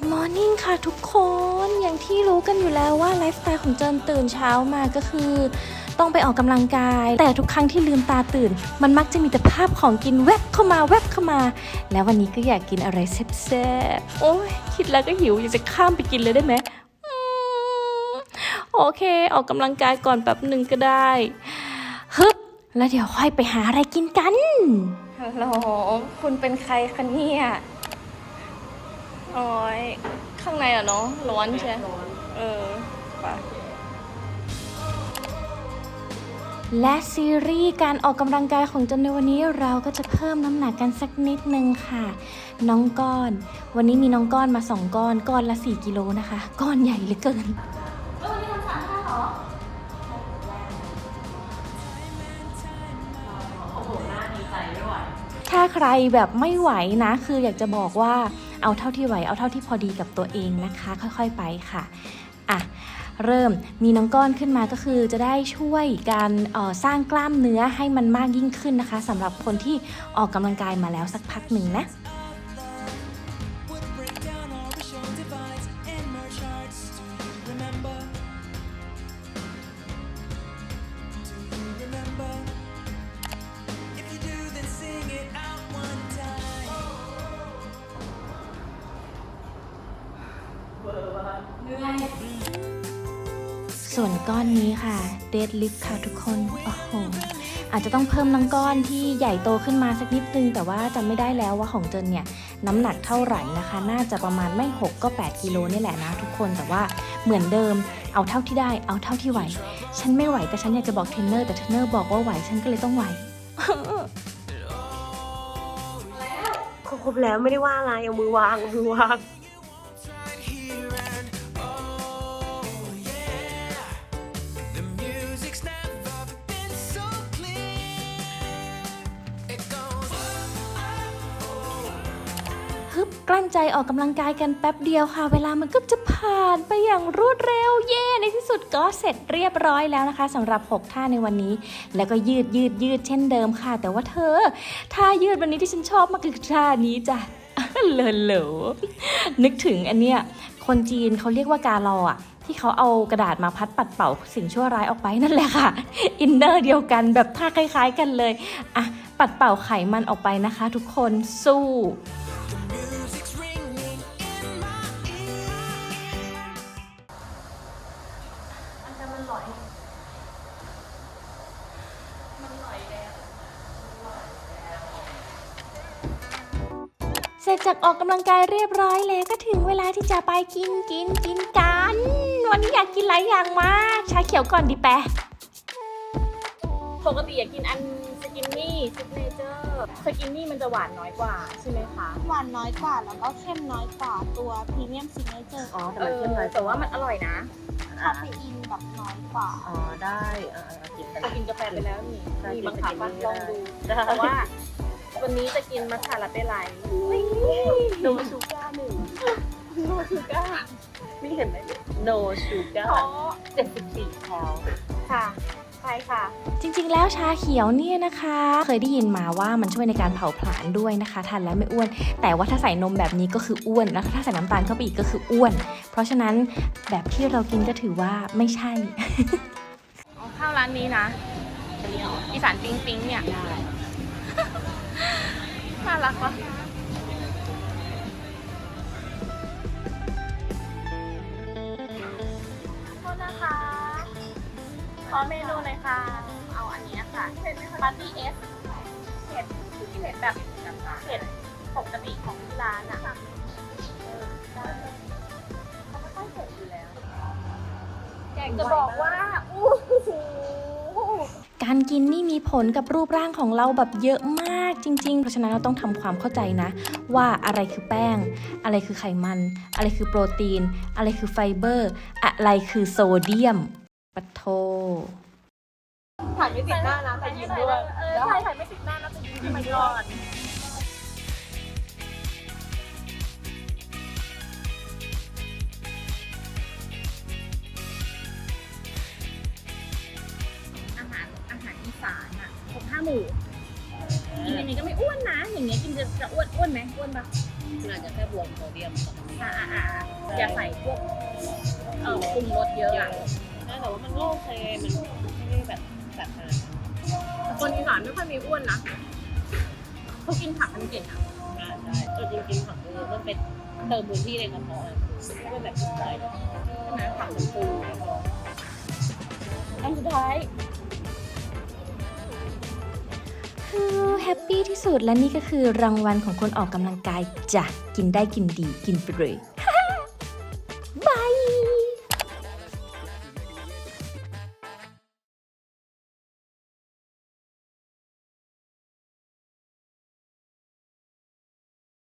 Good Morning ค่ะทุกคนอย่างที่รู้กันอยู่แล้วว่าไลฟ์สไตล์ของเจินตื่นเช้ามาก็คือ ต้องไปออกกำลังกาย แต่ทุกครั้งที่ลืมตาตื่น มันมักจะมีแต่ภาพของกินแวบเข้ามาแวบเข้ามา แล้ววันนี้ก็อยากกินอะไรแซ่บๆโอ้ยคิดแล้วก็หิวอยากจะข้ามไปกินเลยได้ไหมอืมโอเค ออกกำลังกายก่อนแป๊บหนึ่งก็ได้ฮึบแล้วเดี๋ยวค่อยไปหาอะไรกินกันฮัลโหลคุณเป็นใครคะเนี่ย โอ้ยข้างในอะเนาะร้อนใช่เออไปและซีรีส์การออกกำลังกายของจันในวันนี้เราก็จะเพิ่มน้ำหนักกันสักนิดนึงค่ะ น้องก้อน วันนี้มีน้องก้อนมาสองก้อน ก้อนละ 4 กิโลนะคะ ก้อนใหญ่เหลือเกินถ้าใครแบบไม่ไหวนะ คืออยากจะบอกว่า เอาเท่าที่ไหวเอาเท่าที่พอดีกับตัวเองนะคะ ค่อยๆไปค่ะอะเริ่มมีน้องก้อนขึ้นมาก็คือจะได้ช่วยการออสร้างกล้ามเนื้อให้มันมากยิ่งขึ้นนะคะสำหรับคนที่ออกกำลังกายมาแล้วสักพักหนึ่งนะ ส่วนก้อนนี้ค่ะ เดดลิฟค่ะทุกคน โอ้โห อาจจะต้องเพิ่มน้องก้อนที่ใหญ่โตขึ้นมาสักนิดนึง แต่ว่าจำไม่ได้แล้วว่าของเจนเนี่ย น้ำหนักเท่าไหร่นะคะ น่าจะประมาณไม่ 6 ก็ 8 กิโลนี่แหละนะทุกคน แต่ว่าเหมือนเดิม เอาเท่าที่ได้ เอาเท่าที่ไหว ฉันไม่ไหวแต่ฉันอยากจะบอกเทรนเนอร์ แต่เทรนเนอร์บอกว่าไหว ฉันก็เลยต้องไหวครบแล้วไม่ได้ว่าอะไรเอามือวางเอามือวาง ฮึบกลั้นใจออกกำลังกายกันแป๊บเดียวค่ะ เวลามันก็จะผ่านไปอย่างรวดเร็วเย่ในที่สุดก็เสร็จเรียบร้อยแล้วนะคะสำหรับ 6 ท่าในวันนี้ แล้วก็ยืดยืดยืดเช่นเดิมค่ะ แต่ว่าเธอท่ายืดวันนี้ที่ฉันชอบมากคือท่านี้จ้ะเลอเหลอนึกถึงอันเนี้ยคนจีนเขาเรียกว่ากาลออะที่เขาเอากระดาษมาพัดปัดเป่าสิ่งชั่วร้ายออกไปนั่นแหละค่ะ อินเนอร์เดียวกันแบบท่าคล้าย ๆ กันเลยอะปัดเป่าไขมันออกไปนะคะ ทุกคนสู้ เสร็จจากออกกำลังกายเรียบร้อยแล้วก็ถึงเวลาที่จะไปกินกินกินกัน วันนี้อยากกินหลายอย่างมาก ชาเขียวก่อนดีแปะปกติอยากกินอันสกินนี่ซิกเนเจอร์สกินนี่มันจะหวานน้อยกว่าใช่ไหมคะหวานน้อยกว่าแล้วก็เข้มน้อยกว่าตัวพรีเมียมซิกเนเจอร์อ๋อแต่เอมันอเข้มน้อยแต่ว่ามันอร่อยนะคาเฟอีนแบบน้อยกว่า อ๋อได้เออกินไปจะกินกาแฟไปแล้วนี่ใช่มีกินบังคับสกิว่านนี่ลองดูได้แต่ว่า วันนี้จะกินมัทฉะลาเต้ไลท์โนชูก้าหนึ่งโนชูก้านี่เห็นไหม no sugar อ๋อเจ็ดสิบสี่แคลค่ะใช่ค่ะ จริงๆ แล้วชาเขียวเนี่ยนะคะ เคยได้ยินมาว่ามันช่วยในการเผาผลาญด้วยนะคะทานแล้วไม่อ้วน แต่ว่าถ้าใส่นมแบบนี้ก็คืออ้วน แล้วถ้าใส่น้ำตาลเข้าไปอีกก็คืออ้วน เพราะฉะนั้นแบบที่เรากินก็ถือว่าไม่ใช่อ๋อข้าวร้านนี้นะอีสานปิ๊งปิ๊งเนี่ย น่ารักปะโทษนะคะ ขอเมนูหน่อยค่ะ เอาอันเนี้ยค่ะเผ็ดไหมคะปาร์ตี้เอสเผ็ดเผ็ดแบบเผ็ดปกติของที่ร้านอะเออได้เขาไม่ค่อยเผ็ดอยู่แล้วอยากจะบอกว่า อู้หู การกินนี่มีผลกับรูปร่างของเราแบบเยอะมากจริง ๆ เพราะฉะนั้นเราต้องทำความเข้าใจนะ ว่าอะไรคือแป้ง อะไรคือไขมัน อะไรคือโปรตีน อะไรคือไฟเบอร์ อะไรคือโซเดียมปะโทถ่ายไม่ติดหน้านะแต่ยิ้มด้วยใช่ถ่ายไม่ติดหน้านะแต่ยิ้มไม่รอดาหมู่กินอย่างนี้ก็ไม่อ้วนนะ อย่างเงี้ยกินจะจะอ้วนอ้วนไหมอ้วนปะอาจจะแค่บวมโซเดียมอ่าอ่าอ่าอย่าใส่พวกเอ่อปรุงรสเยอะอะแต่ว่ามันก็โอเค มันไม่ได้แบบจัดมาคนอีสานไม่ค่อยมีอ้วนนะเขากินผักกันเก่งอะใช่ใช่จริงๆผักคือมันเป็นเติมพื้นที่ในกระเพาะอะถ้าเป็นแบบสุดท้ายใช่ไหมผักมันฟูในกระเพาะอันสุดท้าย ฮปปี้ที่สุดและนี่ก็คือรางวัลของคนออกกำลังกายจ้ะกินได้กินดีกินไปเลย